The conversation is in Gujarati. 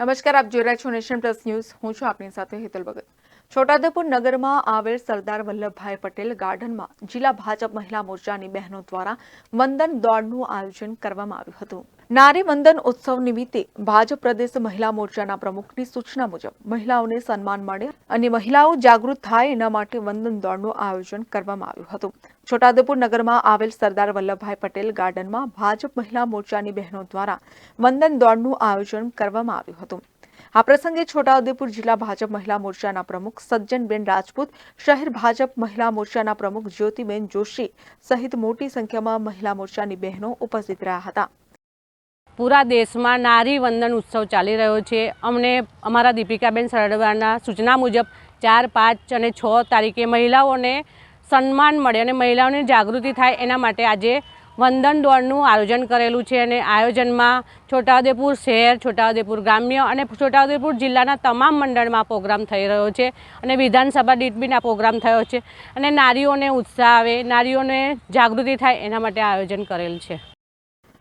નમસ્કાર, આપ જોઈ રહ્યા છો નેશન પ્લસ ન્યૂઝ. હું છું આપની સાથે હેતલ ભગત. છોટાઉદેપુર નગરમાં આવેલ સરદાર વલ્લભભાઈ પટેલ ગાર્ડનમાં જિલ્લા ભાજપ મહિલા મોરચાની બહેનો દ્વારા વંદન દોડનું આયોજન કરવામાં આવ્યું હતું. નારી વંદન ઉત્સવ નિમિત્તે ભાજપ પ્રદેશ મહિલા મોરચાના પ્રમુખની સૂચના મુજબ મહિલાઓને સન્માન મળે અને મહિલાઓ જાગૃત થાય એના માટે વંદન દોડનું આયોજન કરવામાં આવ્યું હતું. છોટાઉદેપુર નગરમાં આવેલ સરદાર વલ્લભભાઈ પટેલ ગાર્ડનમાં ભાજપ મહિલા મોરચાની બહેનો દ્વારા વંદન દોડનું આયોજન કરવામાં આવ્યું હતું. આ પ્રસંગે છોટાઉદેપુર જિલ્લા ભાજપ મહિલા મોરચાના પ્રમુખ સજ્જનબેન રાજપૂત, શહેર ભાજપ મહિલા મોરચાના પ્રમુખ જ્યોતિબેન જોશી સહિત મોટી સંખ્યામાં મહિલા મોરચાની બહેનો ઉપસ્થિત રહ્યા હતા. પૂરા દેશમાં નારી વંદન ઉત્સવ ચાલી રહ્યો છે. અમને અમારા દીપિકાબેન સરડવાના સૂચના મુજબ ચાર, પાંચ અને છ તારીખે મહિલાઓને સન્માન મળે અને મહિલાઓની જાગૃતિ થાય એના માટે આજે વંદન દોડનું આયોજન કરેલું છે અને આયોજનમાં છોટાઉદેપુર શહેર, છોટાઉદેપુર ગ્રામ્ય અને છોટાઉદેપુર જિલ્લાના તમામ મંડળમાં પ્રોગ્રામ થઈ રહ્યો છે અને વિધાનસભા દીઠ બીના પ્રોગ્રામ થયો છે અને નારીઓને ઉત્સાહ આવે, નારીઓને જાગૃતિ થાય એના માટે આયોજન કરેલ છે.